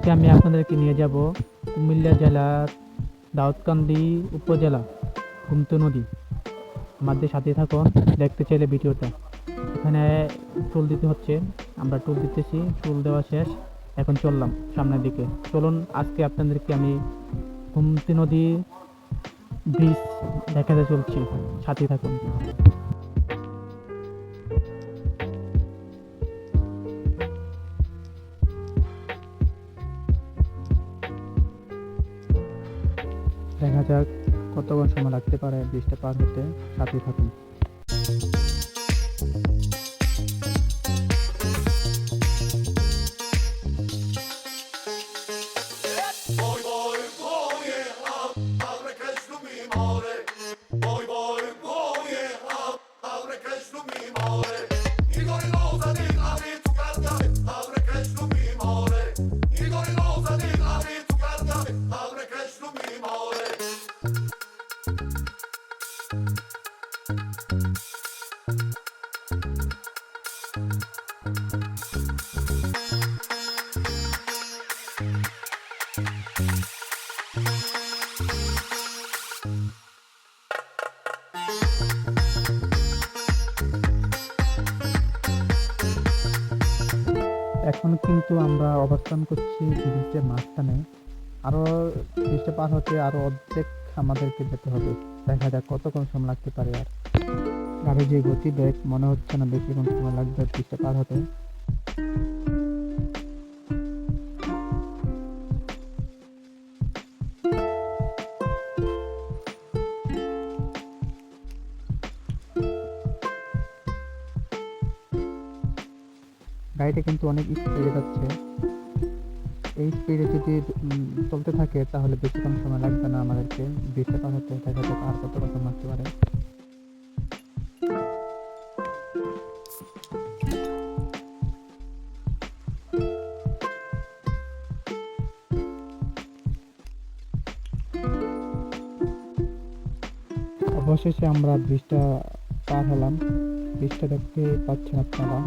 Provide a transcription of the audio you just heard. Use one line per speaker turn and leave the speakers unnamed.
আজকে আমি আপনাদেরকে নিয়ে যাব কুমিল্লা জেলার দাউদকান্দি উপজেলা হুমতু নদী। আমাদের সাথে থাকুন, দেখতে চাইলে ভিডিওটা। এখানে টুল দিতে হচ্ছে, আমরা টুল দিতেছি টুল দেওয়া শেষ, এখন চললাম সামনের দিকে। চলুন, আজকে আপনাদেরকে আমি হুমতি নদী ব্রিজ দেখাতে চলছি। সাথে থাকুন। দেখা যাক কতক্ষণ সময় লাগতে পারে ব্রিজটা পার হতে সাথে থাকুন। এখন কিন্তু আমরা অবস্থান করছি ব্রিজের মাঝখানে। আরও ব্রিজটা পার হতে আরও অর্ধেক আমাদেরকে যেতে হবে। দেখা যাক কতক্ষণ সময় লাগতে পারে আর। গাড়ির যে গতি বেগ মনে হচ্ছে না বেশিক্ষণ সময় লাগবে ব্রিজটা পার হতে। গাড়িটা কিন্তু অনেক স্পিডে যাচ্ছে। এই স্পিডে যদি চলতে থাকে, তাহলে বেশিক্ষণ সময় লাগবে না আমাদেরকে। ব্রিজটা পার হতে, দেখা যাক আর কত কত লাগতে পারে। অবশেষে আমরা ব্রিজটা পার হলাম। ব্রিজটা দেখতে পাচ্ছেন আপনারা।